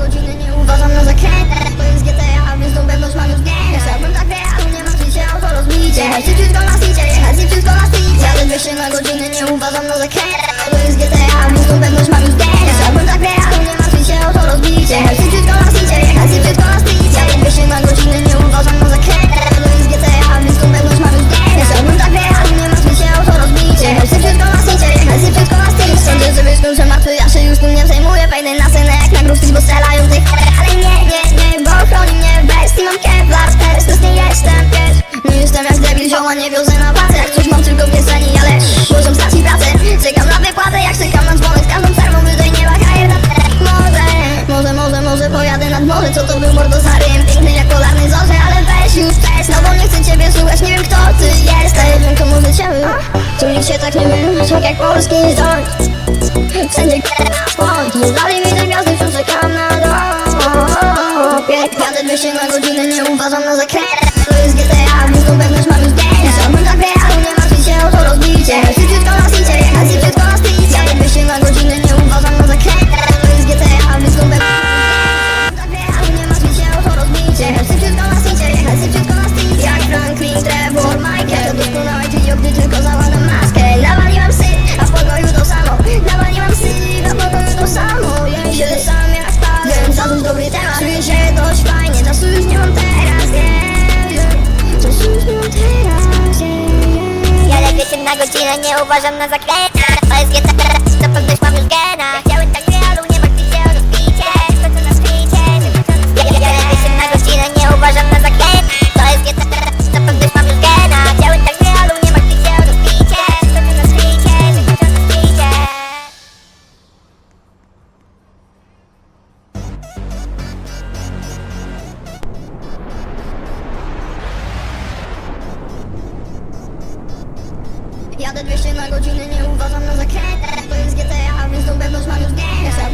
godziny nie uważam na zakrętę To jest GTA, więc to będą mam już wiele Chciałbym tak grać, tu nie ma życia, o to rozbicie. Jechać szybciej z gola zbicie, jechać szybciej z gola zbicie Jadę 200 na godzinę, nie uważam na zakrętę To jest GTA, więc to będą mam już pracę Czekam na wypłatę, jak czekam na dzwonek Z każdą serwą wyżej nie wahaję na te Może, może, może, może pojadę nad morze Co to był mordo stary, piękny jak polarny zorze Ale weź już też, no bo nie chcę ciebie słuchać Nie wiem kto ty jesteś, wiem komu życzymy Tu nikt się tak nie wyróżnić jak polski rząd. Wszędzie kiedy na na godzinę nie uważam na zakręt To jest jedna to Jadę 200 na godzinę, nie uważam na zakrętę To jest GTA, więc to będą zmarł zdjęcia